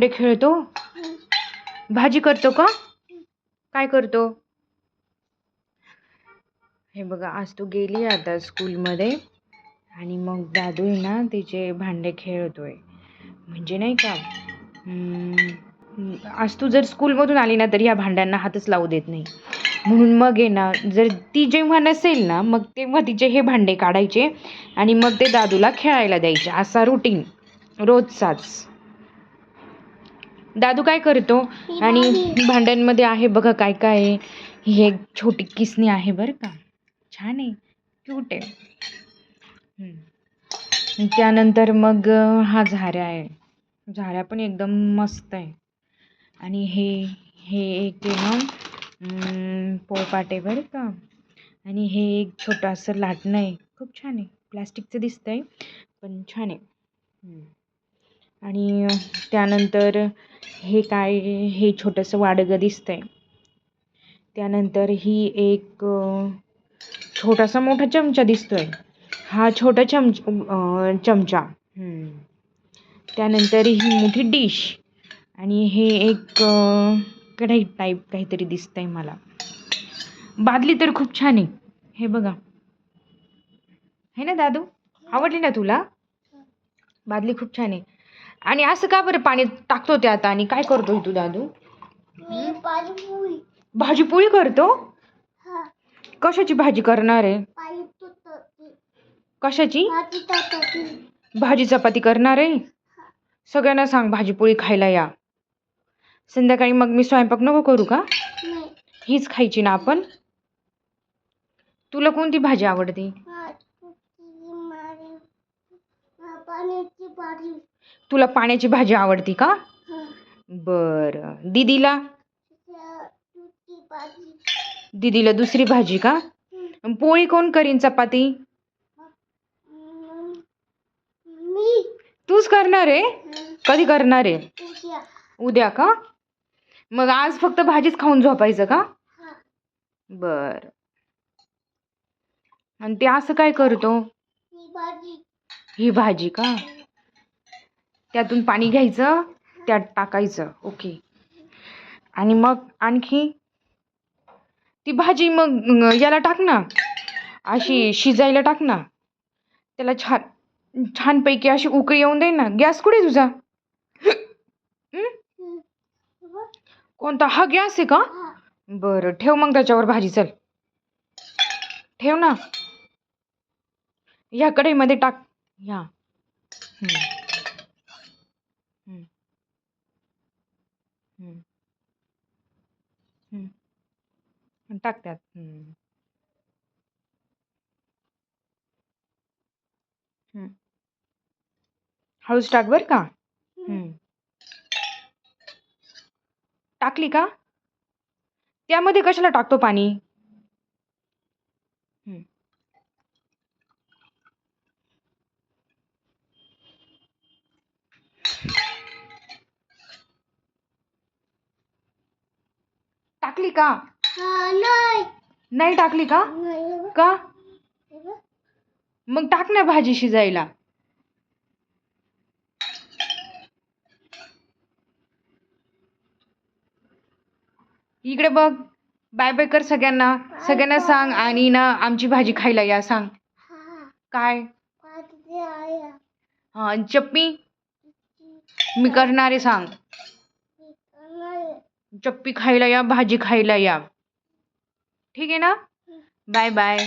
भांडे खेळतो? भाजी करतो का? काय करतो? हे बघा आज तू गेली आता स्कूलमध्ये आणि मग दादू आहे ना तिचे भांडे खेळतोय. म्हणजे नाही का आज तू जर स्कूलमधून आली ना तर या भांड्यांना हातच लावू देत नाही. म्हणून मग आहे ना जर ती जेव्हा नसेल ना मग तेव्हा तिचे हे भांडे काढायचे आणि मग ते दादूला खेळायला द्यायचे. असा रुटीन रोजचाच दादू काय करतो? आणि भांड्यांमध्ये आहे बघा काय काय आहे. ही एक छोटी किसणी आहे बरं का. छान आहे. क्यूट आहे. त्यानंतर मग हा झाऱ्या आहे. झाऱ्या पण एकदम मस्त आहे. आणि हे हे एक ना पोळपाट आहे बरं का. आणि हे एक छोटंसं लाटणं आहे. खूप छान आहे. प्लॅस्टिकचं दिसतं आहे पण छान आहे. आणि त्यानंतर हे काय हे छोटंसं वाडगं दिसतं आहे त्यानंतर ही एक छोटासा मोठा चमचा दिसतोय. हा छोटा चमच. चमचा त्यानंतर ही मोठी डिश. आणि हे एक कढाई कढई टाईप काहीतरी दिसतंय मला. बादली तर खूप छान आहे. हे बघा. है ना दादू? आवडली ना तुला? बादली खूप छान आहे. आणि असं का बरं पाणी टाकतो त्यात आणि काय करतोय तू दादू? भाजी पोळी करतो? कशाची भाजी करणार आहे? कशाची? भाजी भाजी चपाती करणार आहे? सगळ्यांना सांग भाजीपोळी खायला या. संध्याकाळी मग मी स्वयंपाक नको करू का? हीच खायची ना आपण? तुला कोणती भाजी आवडते भाजी मारी हा, पाण्याची भाजी. तुला पाण्याची भाजी आवडती का? हा. बरं. दीदीला? भाजी. दीदीला दुसरी भाजी का? पोळी कोण करीन चपाती? मी. तूच करणार आहे? कधी करणार आहे? उद्या. उद्या का? मग आज फक्त भाजीच खाऊन झोपायचं का? हा. बर. आणि ते असं काय करतो? ही भाजी ही भाजी का? त्यातून पाणी घ्यायचं त्यात टाकायचं. ओके आणि मग आणखी? ती भाजी मग याला टाक ना. अशी शिजायला टाक ना. त्याला छान छानपैकी अशी उकळी येऊन दे ना. गॅस कुठे आहे तुझा? कोणता? हा गॅस आहे का? बरं ठेव मग त्याच्यावर भाजी चल. ठेव ना. ह्या कढईमध्ये टाक. ह्या हम्म. हम्म. हम्म. हम्म. आणि टाक त्यात हम्म. हम्म. हळूच टाक बर का. टाकली का त्यामध्ये कशाला टाकतो पाणी टाकली का? नाही. नाही टाकली का. का. मग टाक ना भाजी शिजायला. इकडे बघ बाय बाय कर सगळ्यांना. सगळ्यांना सांग आणि ना आमची भाजी खायला या सांग. काय? हा चप्पी मी करणारे सांग. चप्पी खायला या भाजी खायला या. ठीक आहे ना? Bye bye.